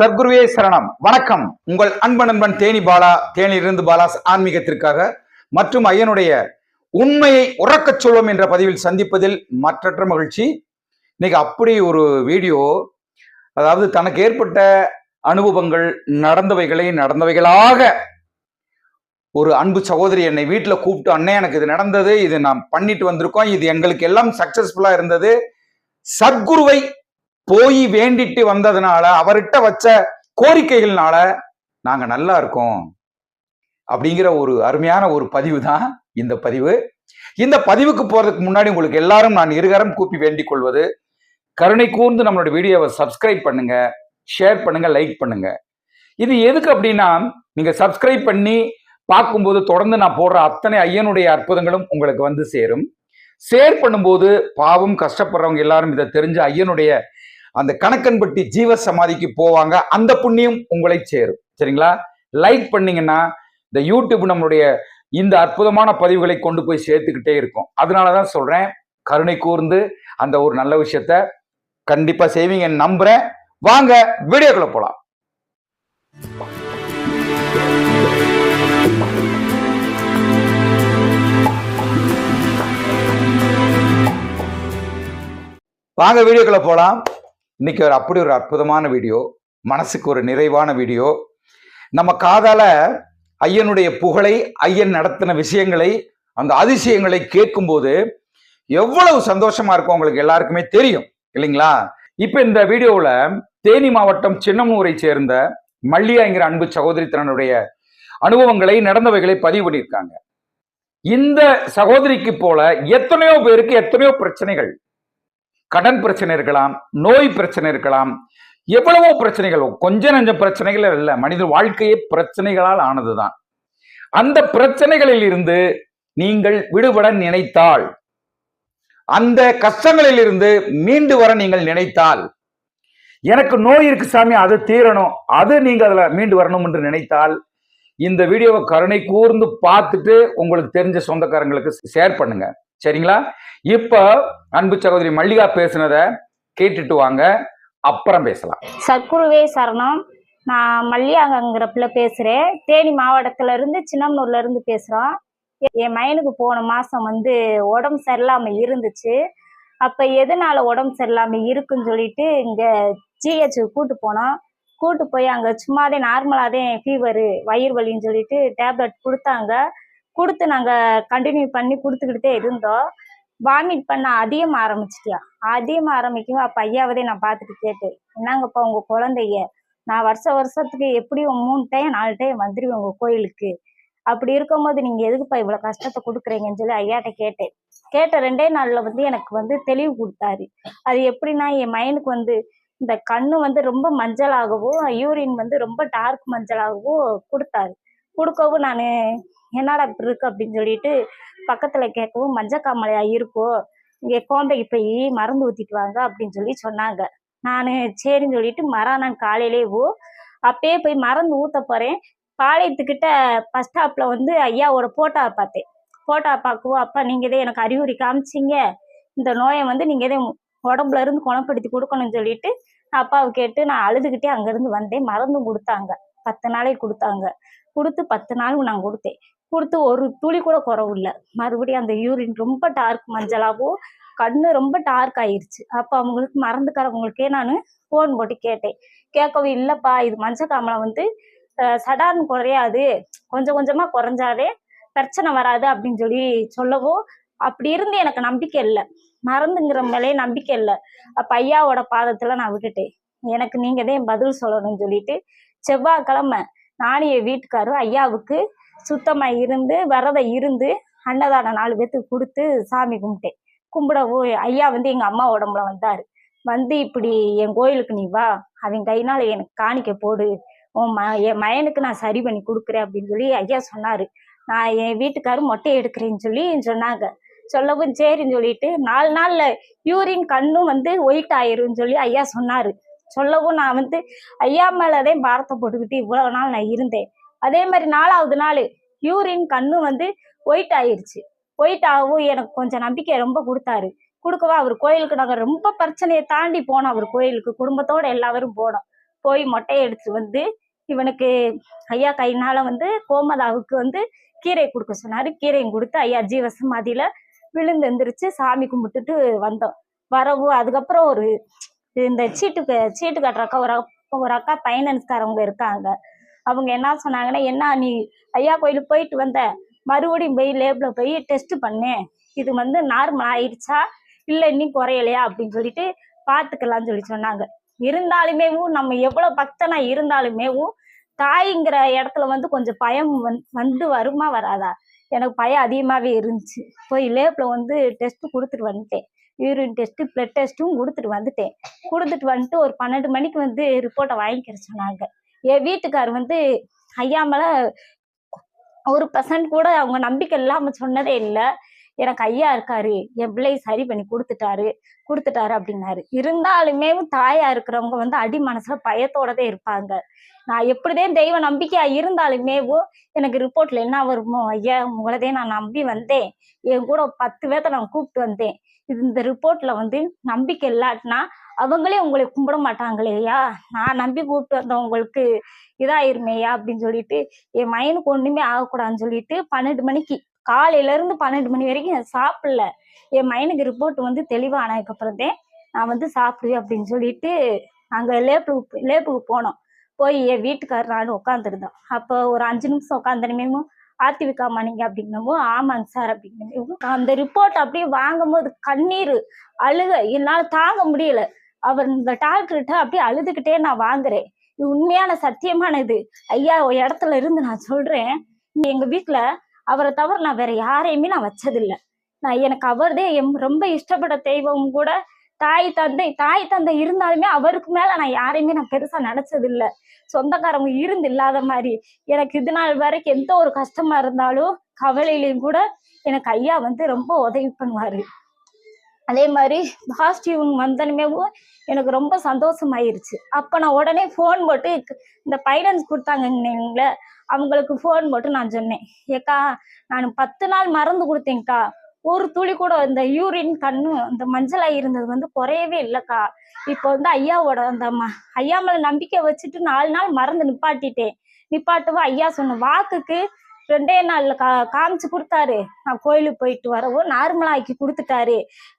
சத்குருவே சரணம். வணக்கம். உங்கள் அன்பு நண்பன் தேனி பாலா தேனியிலிருந்து பாலா ஆன்மீகத்திற்காக மற்றும் ஐயனுடைய உண்மையை உறக்கச் சொல்வோம் என்ற பதிவில் சந்திப்பதில் மற்றற்ற மகிழ்ச்சி. இன்னைக்கு அப்படி ஒரு வீடியோ அதாவது தனக்கு ஏற்பட்ட அனுபவங்கள் நடந்தவைகளை நடந்தவைகளாக ஒரு அன்பு சகோதரி என்னை வீட்டில் கூப்பிட்டு அண்ணே எனக்கு இது நடந்தது இது நாம் பண்ணிட்டு வந்திருக்கோம் இது எங்களுக்கு எல்லாம் சக்சஸ்ஃபுல்லாக இருந்தது. சத்குருவை போய் வேண்டிட்டு வந்ததுனால அவர்கிட்ட வச்ச கோரிக்கைகள்னால நாங்க நல்லா இருக்கோம் அப்படிங்கிற ஒரு அருமையான ஒரு பதிவு தான் இந்த பதிவு. இந்த பதிவுக்கு போறதுக்கு முன்னாடி உங்களுக்கு எல்லாரும் நான் இருகரம் கூப்பி வேண்டிக் கொள்வது கருணை கூர்ந்து நம்மளோட வீடியோவை சப்ஸ்கிரைப் பண்ணுங்க ஷேர் பண்ணுங்க லைக் பண்ணுங்க. இது எதுக்கு அப்படின்னா நீங்க சப்ஸ்கிரைப் பண்ணி பார்க்கும்போது தொடர்ந்து நான் போடுற அத்தனை ஐயனுடைய அற்புதங்களும் உங்களுக்கு வந்து சேரும். ஷேர் பண்ணும்போது பாவம் கஷ்டப்படுறவங்க எல்லாரும் இதை தெரிஞ்சு ஐயனுடைய அந்த கணக்கன்பட்டி ஜீவ சமாதிக்கு போவாங்க அந்த புண்ணியம் உங்களை சேரும். சரிங்களா? லைக் பண்ணீங்கன்னா இந்த யூடியூப் நம்மளுடைய இந்த அற்புதமான பதிவுகளை கொண்டு போய் சேர்த்துக்கிட்டே இருக்கும். அதனால தான் சொல்றேன் கருணை கூர்ந்து அந்த ஒரு நல்ல விஷயத்த கண்டிப்பா செய்வீங்கன்னு நம்புறேன். வாங்க வீடியோக்குள்ள போலாம். வாங்க வீடியோக்குள்ள போலாம். இன்னைக்கு ஒரு அப்படி ஒரு அற்புதமான வீடியோ மனசுக்கு ஒரு நிறைவான வீடியோ. நம்ம காதால் ஐயனுடைய புகழை ஐயன் நடத்தின விஷயங்களை அந்த அதிசயங்களை கேட்கும்போது எவ்வளவு சந்தோஷமா இருக்கும் உங்களுக்கு எல்லாருக்குமே தெரியும் இல்லைங்களா? இப்போ இந்த வீடியோவில் தேனி மாவட்டம் சின்னமூரை சேர்ந்த மல்லியாங்கிற அன்பு சகோதரி தன்னுடைய அனுபவங்களை நடந்தவைகளை பதிவு பண்ணியிருக்காங்க. இந்த சகோதரிக்கு போல எத்தனையோ பேருக்கு எத்தனையோ பிரச்சனைகள் கடன் பிரச்சனை இருக்கலாம் நோய் பிரச்சனை இருக்கலாம் எவ்வளவோ பிரச்சனைகள் கொஞ்ச நஞ்சம் பிரச்சனைகள் இல்ல மனித வாழ்க்கையே பிரச்சனைகளால் ஆனதுதான். அந்த பிரச்சனைகளில் இருந்து நீங்கள் விடுபட நினைத்தால் அந்த கஷ்டங்களில் இருந்து மீண்டு வர நீங்கள் நினைத்தால் எனக்கு நோய் இருக்கு சாமி அது தீரணும் அது நீங்க அதுல மீண்டு வரணும் என்று நினைத்தால் இந்த வீடியோவை கருணை கூர்ந்து பார்த்துட்டு உங்களுக்கு தெரிஞ்ச சொந்தக்காரங்களுக்கு ஷேர் பண்ணுங்க. சரிங்களா? இப்போ அன்பு சகோதரி மல்லிகா பேசுனத கேட்டுட்டு வாங்க. அப்புறம் பேசலாம். சத்குருவே சரணம். நான் மல்லியாகங்கிறப்பில் பேசுகிறேன் தேனி மாவட்டத்துல இருந்து சின்னம்னூர்ல இருந்து பேசுகிறோம் என் மயனுக்கு போன மாதம் வந்து உடம்பு சரியில்லாமல் இருந்துச்சு. அப்போ எதனால உடம்பு சரியில்லாமல் இருக்குன்னு சொல்லிட்டு இங்கே ஜிஹெச்சுக்கு கூட்டு போனோம். கூட்டு போய் அங்கே சும்மாதே நார்மலாகதே ஃபீவரு வயிறு வலின்னு சொல்லிட்டு டேப்லெட் கொடுத்தாங்க. கொடுத்து நாங்கள் கண்டினியூ பண்ணி கொடுத்துக்கிட்டே இருந்தோம். வாமிட் பண்ண அதிகமாக ஆரம்பிச்சிட்டியா? அதிகமாக ஆரம்பிக்கும் அப்போ ஐயாவதே நான் பார்த்துட்டு கேட்டேன். என்னங்கப்பா உங்கள் குழந்தைய? நான் வருஷ வருஷத்துக்கு எப்படியும் மூணு டைம் நாலு டைம் வந்துடுவேன் உங்கள் கோயிலுக்கு. அப்படி இருக்கும்போது நீங்கள் எதுக்குப்பா இவ்வளோ கஷ்டத்தை கொடுக்குறீங்கன்னு சொல்லி ஐயாட்ட கேட்டேன். கேட்ட ரெண்டே நாளில் வந்து எனக்கு வந்து தெளிவு கொடுத்தாரு. அது எப்படின்னா என் மைனுக்கு வந்து இந்த கண்ணு வந்து ரொம்ப மஞ்சளாகவும் யூரின் வந்து ரொம்ப டார்க் மஞ்சளாகவும் கொடுத்தாரு. கொடுக்கவும் நான் என்னடா இப்படி இருக்கு அப்படின்னு சொல்லிட்டு பக்கத்தில் கேட்கவும் மஞ்சக்காமலையா இருக்கோ இங்கே கோம்பைக்கு போய் மருந்து ஊற்றிட்டு வாங்க அப்படின்னு சொல்லி சொன்னாங்க. நான் சரின்னு சொல்லிட்டு காலையிலேயே ஓ அப்பயே போய் மருந்து ஊற்ற போகிறேன் பாளையத்துக்கிட்ட பஸ் ஸ்டாப்பில் வந்து ஐயாவோட போட்டோவை பார்த்தேன். போட்டோவை பார்க்கவும் அப்பா நீங்கள் தான் எனக்கு அறிகுறி காமிச்சிங்க. இந்த நோயை வந்து நீங்கள் தான் உடம்புல இருந்து குணப்படுத்தி கொடுக்கணும்னு சொல்லிட்டு அப்பாவை கேட்டு நான் அழுதுகிட்டே அங்கேருந்து வந்தேன். மருந்தும் கொடுத்தாங்க. பத்து நாளைக்கு கொடுத்தாங்க. கொடுத்து பத்து நாளும் நான் கொடுத்தேன். கொடுத்து ஒரு துளி கூட குறவு இல்லை. மறுபடியும் அந்த யூரின் ரொம்ப டார்க் மஞ்சளாகவும் கண்ணு ரொம்ப டார்க் ஆயிடுச்சு அப்போ அவங்களுக்கு மறந்துக்கிறவங்களுக்கே நான் ஃபோன் போட்டு கேட்டேன். கேட்கவும் இல்லைப்பா இது மஞ்சள் காமலை வந்து சடான் குறையாது. கொஞ்சம் கொஞ்சமாக குறைஞ்சாலே பிரச்சனை வராது அப்படின்னு சொல்லி சொல்லவும் அப்படி இருந்து எனக்கு நம்பிக்கை இல்லை. மறந்துங்கிற மேலே நம்பிக்கை இல்லை. அப்போ ஐயாவோட பாதத்தில் நான் விட்டுட்டேன். எனக்கு நீங்கள் தான் பதில் சொல்லணும்னு சொல்லிட்டு செவ்வாய்க்கிழமை நானும் என் வீட்டுக்காரும் ஐயாவுக்கு சுத்தமாக இருந்து விரதம் இருந்து அன்னதானம் நாலு பேர்த்துக்கு கொடுத்து சாமி கும்பிட்டேன். கும்பிடவும் ஐயா வந்து எங்கள் அம்மா உடம்புல வந்தார். வந்து இப்படி என் கோயிலுக்கு நீ வா. அவன் கையினால் எனக்கு காணிக்க போடு. உன் ம என் மயனுக்கு நான் சரி பண்ணி கொடுக்குறேன் அப்படின்னு சொல்லி ஐயா சொன்னார். நான் என் வீட்டுக்காரர் மொட்டை எடுக்கிறேன்னு சொல்லி சொன்னாங்க. சொல்லவும் சரின்னு சொல்லிட்டு நாலு நாளில் யூரின் கண்ணும் வந்து ஒயிட் ஆயிரும்னு சொல்லி ஐயா சொன்னார். சொல்லவும் நான் வந்து ஐயா மேலதே பாரத்தை போட்டுக்கிட்டு இவ்வளோ நாள் நான் இருந்தேன். அதே மாதிரி நாலாவது நாள் யூரின் கண்ணு வந்து ஒயிட் ஆயிருச்சு. ஒயிட் ஆகவும் எனக்கு கொஞ்சம் நம்பிக்கை ரொம்ப கொடுத்தாரு. கொடுக்கவா? அவர் கோயிலுக்கு நாங்கள் ரொம்ப பிரச்சனையை தாண்டி போனோம். அவர் கோயிலுக்கு குடும்பத்தோடு எல்லாரும் போனோம். போய் மொட்டையை எடுத்து வந்து இவனுக்கு ஐயா கையினால வந்து கோமதாவுக்கு வந்து கீரை கொடுக்க சொன்னாரு. கீரையும் கொடுத்து ஐயா ஜீவசமாதியில விழுந்து எந்திரிச்சு சாமி கும்பிட்டுட்டு வந்தோம். வரவு அதுக்கப்புறம் ஒரு இந்த சீட்டு சீட்டு கட்டுற அக்கா ஒரு அக்கா- ஒரு அக்கா பைனான்ஸ்காரவங்க இருக்காங்க. அவங்க என்ன சொன்னாங்கன்னா என்ன நீ ஐயா கோயிலுக்கு போயிட்டு வந்த? மறுபடியும் போய் லேபில் போய் டெஸ்ட் பண்ணேன் இது வந்து நார்மல் ஆயிடுச்சா? இல்லை இன்னும் குறையலையா? அப்படின்னு சொல்லிட்டு பார்த்துக்கலாம்னு சொல்லி சொன்னாங்க. இருந்தாலுமேவும் நம்ம எவ்வளோ பக்தனா இருந்தாலுமேவும் தாய்ங்கிற இடத்துல வந்து கொஞ்சம் பயம் வந் வந்து வருமா வராதா? எனக்கு பயம் அதிகமாகவே இருந்துச்சு. போய் லேபில் வந்து டெஸ்ட் கொடுத்துட்டு வந்துட்டேன். யூரின் டெஸ்ட்டு பிளட் டெஸ்ட்டும் கொடுத்துட்டு வந்துட்டேன். கொடுத்துட்டு வந்துட்டு ஒரு பன்னெண்டு மணிக்கு வந்து ரிப்போர்ட்டை வாங்கிக்கிற சொன்னாங்க. என் வீட்டுக்கார் வந்து ஐயா மேலே ஒரு பர்சன்ட் கூட அவங்க நம்பிக்கை இல்லாமல் சொன்னதே இல்லை. எனக்கு ஐயா இருக்காரு என் பிள்ளை சரி பண்ணி கொடுத்துட்டாரு கொடுத்துட்டாரு அப்படின்னாரு. இருந்தாலுமே தாயா இருக்கிறவங்க வந்து அடி மனசுல பயத்தோடதே இருப்பாங்க. நான் எப்படிதான் தெய்வ நம்பிக்கையா இருந்தாலுமே எனக்கு ரிப்போர்ட்ல என்ன வருமோ ஐயா உங்களதே நான் நம்பி வந்தேன். என் கூட பத்து பேர்த்த நான் கூப்பிட்டு வந்தேன். இது இந்த ரிப்போர்ட்ல வந்து நம்பிக்கை இல்லாட்டினா அவங்களே உங்களை கும்பிட மாட்டாங்களேயா நான் நம்பி கூப்பிட்டு வந்தவங்களுக்கு இதாயிருமேயா அப்படின்னு சொல்லிட்டு என் மைனுக்கு ஒண்ணுமே ஆகக்கூடாதுன்னு சொல்லிட்டு பன்னெண்டு மணிக்கு காலையில இருந்து பன்னெண்டு மணி வரைக்கும் நான் சாப்பிடல. என் மைனுக்கு ரிப்போர்ட் வந்து தெளிவானதுக்கு அப்புறம்தான் நான் வந்து சாப்பிடுவேன் அப்படின்னு சொல்லிட்டு அங்க லேப்புக்கு லேப்புக்கு போனோம். போய் என் வீட்டுக்காரர் நானும் உட்காந்துருந்தோம் அப்போ ஒரு அஞ்சு நிமிஷம் உட்காந்துருமேமோ ஆர்த்திவிக்காமா மணிங்க அப்படின்னமோ ஆமாங்க சார் அப்படின்னமோ அந்த ரிப்போர்ட் அப்படியே வாங்கும்போது கண்ணீர் அழுக என்னால் தாங்க முடியல. அவர் இந்த டாக்டர்கிட்ட அப்படியே அழுதுகிட்டே நான் வாங்குறேன். இது உண்மையான சத்தியமான இது ஐயா இடத்துல இருந்து நான் சொல்றேன். எங்க வீட்டுல அவரை தவிர நான் வேற யாரையுமே நான் வச்சதில்லை. நான் எனக்கு அவர்தே எம் ரொம்ப இஷ்டப்பட்ட தெய்வம் கூட தாய் தந்தை தாய் தந்தை இருந்தாலுமே அவருக்கு மேல நான் யாரையுமே நான் பெருசா நினைச்சது இல்ல சொந்தக்காரங்க இருந்து இல்லாத மாதிரி. எனக்கு இது நாள் வரைக்கும் எந்த ஒரு கஷ்டமா இருந்தாலும் கவலையிலையும் கூட எனக்கு ஐயா வந்து ரொம்ப உதவி பண்ணுவாரு. அதே மாதிரி பாசிட்டிவ் வந்தனுமேவும் எனக்கு ரொம்ப சந்தோஷமாயிருச்சு. அப்போ நான் உடனே ஃபோன் போட்டு இந்த பைடன்ஸ் கொடுத்தாங்கங்களே அவங்களுக்கு ஃபோன் போட்டு நான் சொன்னேன். ஏக்கா நான் பத்து நாள் மறந்து கொடுத்தேன்க்கா. ஒரு துளி கூட இந்த யூரின் கண்ணு அந்த மஞ்சளாக இருந்தது வந்து குறையவே இல்லைக்கா. இப்போ வந்து ஐயாவோட அந்த ம ஐயா மேலே நம்பிக்கை வச்சுட்டு நாலு நாள் மறந்து நிப்பாட்டிட்டேன். நிப்பாட்டவும் ஐயா சொன்ன வாக்குக்கு ரெண்டே நாள்ல கா காமிச்சு கொடுத்தாரு. நான் கோயிலுக்கு போயிட்டு வரவும் நார்மலா ஆக்கி கொடுத்துட்டாரு.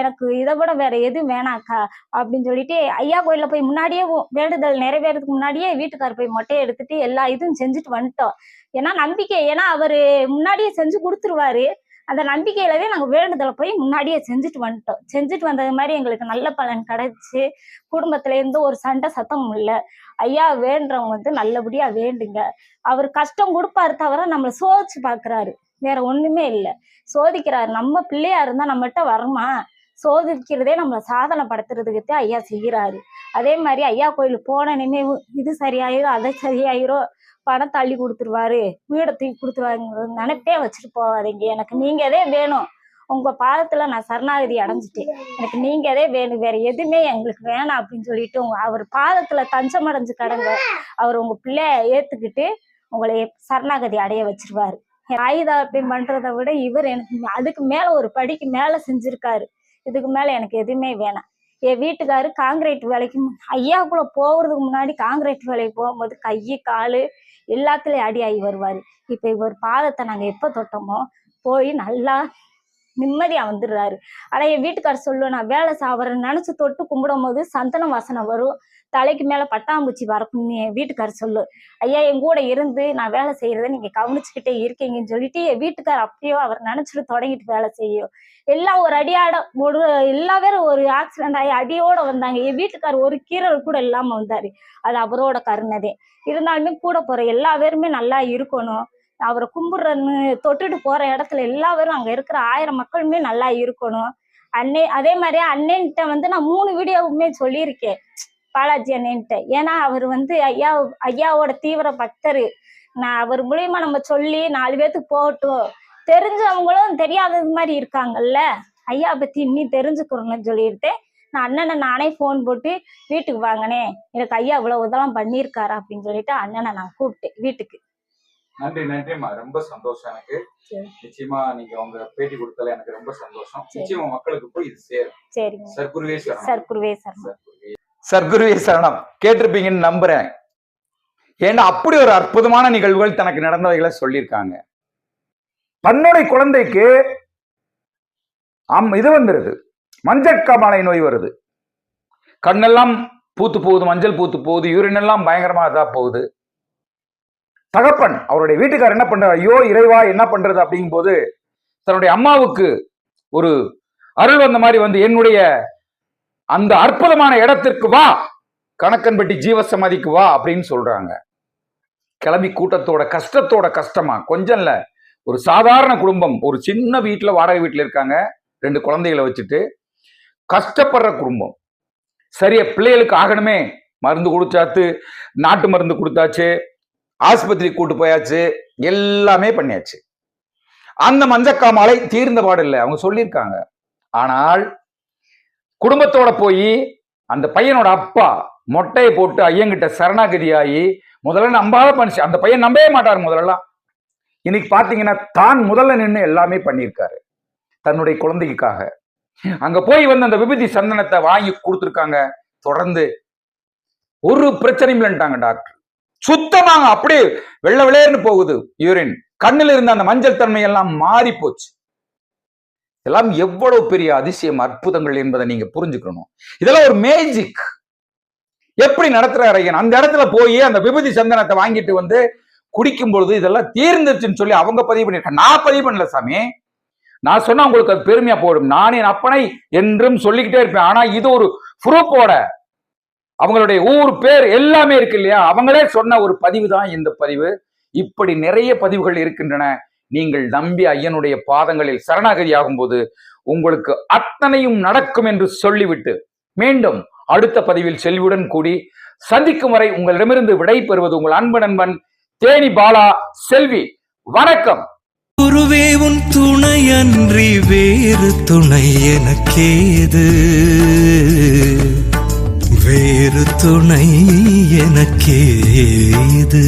எனக்கு இதை விட வேற எதுவும் வேணாக்கா அப்படின்னு சொல்லிட்டு ஐயா கோயில போய் முன்னாடியே வேண்டுதல் நிறைவேறதுக்கு முன்னாடியே வீட்டுக்கார் போய் மொட்டையை எடுத்துட்டு எல்லா இதுவும் செஞ்சுட்டு வந்துட்டோம். ஏன்னா நம்பிக்கை ஏன்னா அவரு முன்னாடியே செஞ்சு கொடுத்துருவாரு. அந்த நம்பிக்கையிலவே நாங்கள் வேண்டுதலை போய் முன்னாடியே செஞ்சுட்டு வந்துட்டோம். செஞ்சுட்டு வந்தது மாதிரி எங்களுக்கு நல்ல பலன் கிடைச்சி குடும்பத்துல எந்த ஒரு சண்டை சத்தமும் இல்லை. ஐயா வேண்டவங்க வந்து நல்லபடியா வேண்டுங்க. அவர் கஷ்டம் கொடுப்பாரு தவிர நம்மளை சோதிச்சு பாக்குறாரு. வேற ஒண்ணுமே இல்லை. சோதிக்கிறாரு. நம்ம பிள்ளையா இருந்தா நம்மகிட்ட வருமா? சோதிக்கிறதே நம்மளை சாதனை படுத்துறதுக்கு ஐயா செய்கிறாரு. அதே மாதிரி ஐயா கோயிலுக்கு போன நினைவு இது சரியாயிரும் அதை சரியாயிரும் பணம் தள்ளி கொடுத்துருவாரு வீடை தூக்கி கொடுத்துருவாங்க நினைப்பே வச்சுட்டு போவாதீங்க எனக்கு நீங்கள் எதே வேணும். உங்கள் பாதத்தில் நான் சரணாகதி அடைஞ்சிட்டேன். எனக்கு நீங்கள் எதே வேணும். வேறு எதுவுமே எங்களுக்கு வேணாம் அப்படின்னு சொல்லிட்டு உங்க அவர் பாதத்தில் தஞ்சம் அடைஞ்சு கடங்க அவர் உங்கள் பிள்ளைய ஏற்றுக்கிட்டு உங்களை சரணாகதி அடைய வச்சிருவாரு. ஆயுதாபியம் பண்ணுறதை விட இவர் எனக்கு அதுக்கு மேலே ஒரு படிக்கு மேலே செஞ்சுருக்காரு. இதுக்கு மேல எனக்கு எதுவுமே வேணாம். என் வீட்டுக்காரு காங்கிரீட் வேலைக்கு மு- ஐயாக்குள்ள போகிறதுக்கு முன்னாடி காங்கிரீட் வேலைக்கு போகும்போது கை காலு எல்லாத்துலயும் அடி ஆகி வருவாரு. இப்ப இவர் பாதத்தை நாங்க எப்ப தொட்டோமோ போய் நல்லா நிம்மதியா வந்துடுறாரு. ஆனா என் வீட்டுக்கார் சொல்லுவேன் நான் வேலை சாவறேன்னு நினைச்சு தொட்டு கும்பிடும் போது சந்தன வாசனை வரும். தலைக்கு மேல பட்டாம்பூச்சி வரக்கும்னு என் வீட்டுக்கார் சொல்லு. ஐயா என் கூட இருந்து நான் வேலை செய்யறத நீங்க கவனிச்சுக்கிட்டே இருக்கீங்கன்னு சொல்லிட்டு என் வீட்டுக்கார் அப்படியோ அவர் நினைச்சிட்டு தொடங்கிட்டு வேலை செய்யும் எல்லாம் ஒரு அடியாட ஒரு எல்லா பேரும் ஒரு ஆக்சிடென்ட் ஆகி அடியோட வந்தாங்க. என் வீட்டுக்கார் ஒரு கீரல் கூட இல்லாம வந்தாரு. அது அவரோட கருணதே இருந்தாலுமே கூட போற எல்லா பேருமே நல்லா இருக்கணும். அவரை கும்பிடுறன்னு தொட்டுட்டு போற இடத்துல எல்லாரும் அங்க இருக்கிற ஆயிரம் மக்களுமே நல்லா இருக்கணும். அண்ணே அதே மாதிரியே அண்ணன்கிட்ட வந்து நான் மூணு வீடியோவுமே சொல்லியிருக்கேன். பாலாஜி அண்ணன்ட்ட. ஏன்னா அவர் வந்து ஐயா ஐயாவோட தீவிர பக்தர். நான் அவர் மூலியமா நம்ம சொல்லி நாலு பேர்த்துக்கு போகட்டும் தெரிஞ்சவங்களும் தெரியாதது மாதிரி இருக்காங்கல்ல. ஐயா பத்தி இன்னும் தெரிஞ்சுக்கிறோம்னு சொல்லியிருந்தேன். நான் அண்ணனை நானே ஃபோன் போட்டு வீட்டுக்கு வாங்கினேன். எனக்கு ஐயா இவ்வளவு இதெல்லாம் பண்ணியிருக்காரு அப்படின்னு சொல்லிட்டு அண்ணனை நான் கூப்பிட்டேன் வீட்டுக்கு. நன்றி நன்றிம்மா. ரொம்ப சந்தோஷம் எனக்கு. நிச்சயமா நீங்க உங்க பேட்டி கொடுத்தல எனக்கு ரொம்ப சந்தோஷம். நிச்சயமா மக்களுக்கு போய் இது சேரும். சர்க்குருவே சர்க்குருவே சர்க்குருவே. சரணம். கேட்டிருப்பீங்கன்னு நம்புறேன். ஏன்னா அப்படி ஒரு அற்புதமான நிகழ்வுகள் தனக்கு நடந்தவைகளை சொல்லியிருக்காங்க. தன்னுடைய குழந்தைக்கு அம் இது வந்துருது. மஞ்சட்காமாலை நோய் வருது. கண்ணெல்லாம் பூத்து போகுது மஞ்சள் பூத்து போகுது யூரின் எல்லாம் பயங்கரமா இதா போகுது. தகப்பன் அவருடைய வீட்டுக்கார் என்ன பண்றாரு? ஐயோ இறைவா என்ன பண்றது அப்படிங்கும்போது தன்னுடைய அம்மாவுக்கு ஒரு அருள் வந்த மாதிரி வந்து என்னுடைய அந்த அற்புதமான இடத்திற்கு வா கணக்கன்பட்டி ஜீவசமாதிக்கு வா அப்படின்னு சொல்றாங்க. கிளம்பி கூட்டத்தோட கஷ்டத்தோட கஷ்டமா கொஞ்சம் இல்ல. ஒரு சாதாரண குடும்பம் ஒரு சின்ன வீட்டுல வாடகை வீட்டுல இருக்காங்க ரெண்டு குழந்தைகளை வச்சுட்டு கஷ்டப்படுற குடும்பம். சரியா பிள்ளைகளுக்கு ஆகணுமே மருந்து கொடுத்தாச்சு நாட்டு மருந்து கொடுத்தாச்சு ஆஸ்பத்திரி கூட்டு போயாச்சு எல்லாமே பண்ணியாச்சு. அந்த மஞ்சக்காமாலை தீர்ந்த பாடு இல்லை அவங்க சொல்லியிருக்காங்க. ஆனால் குடும்பத்தோட போய் அந்த பையனோட அப்பா மொட்டையை போட்டு ஐயங்கிட்ட சரணாகதி ஆகி முதல்ல நம்பாத பண்ணிச்சு அந்த பையன் நம்பவே மாட்டார் முதல்லலாம். இன்னைக்கு பாத்தீங்கன்னா தான் முதல்ல நின்று எல்லாமே பண்ணியிருக்காரு தன்னுடைய குழந்தைக்காக. அங்க போய் வந்து அந்த விபூதி சந்தனத்தை வாங்கி கொடுத்துருக்காங்க தொடர்ந்து ஒரு பிரச்சனையும் இல்லைன்ட்டாங்க டாக்டர். சுத்தமாக அப்படியே வெள்ளை விளையர்னு போகுது யூரின் கண்ணில் இருந்த அந்த மஞ்சள் தன்மை எல்லாம் மாறி போச்சு இதெல்லாம் எவ்வளவு பெரிய அதிசயம் அற்புதங்கள் என்பதை நீங்க புரிஞ்சுக்கணும். இதெல்லாம் ஒரு மேஜிக் எப்படி நடத்துறாரு ஐயன் அந்த இடத்துல போய் அந்த விபூதி சந்தனத்தை வாங்கிட்டு வந்து குடிக்கும் பொழுது இதெல்லாம் தீர்ந்துச்சுன்னு சொல்லி அவங்க பதிவு பண்ணிருக்காங்க நான் பதிவு பண்ணல சாமி. நான் சொன்னா உங்களுக்கு அது பெருமையா போடும் நான் என் அப்பனை என்றும் சொல்லிக்கிட்டே இருப்பேன். ஆனா இது ஒரு ப்ரூஃபோட அவங்களுடைய ஊர் பேர் எல்லாமே இருக்கு இல்லையா? அவங்களே சொன்ன ஒரு பதிவு தான் இந்த பதிவு. இப்படி நிறைய பதிவுகள் இருக்கின்றன. நீங்கள் நம்பி ஐயனுடைய பாதங்களில் சரணாகதி ஆகும்போது உங்களுக்கு அத்தனையும் நடக்கும் என்று சொல்லிவிட்டு மீண்டும் அடுத்த பதிவில் செல்வியுடன் கூடி சந்திக்கும் வரை உங்களிடமிருந்து விடை பெறுவது உங்கள் அன்பு நண்பன் தேனி பாலா செல்வி. வணக்கம். குருவே உன் துணையன்றி வேறு துணை எனக்கேது? வேறு துணை எனக்கேது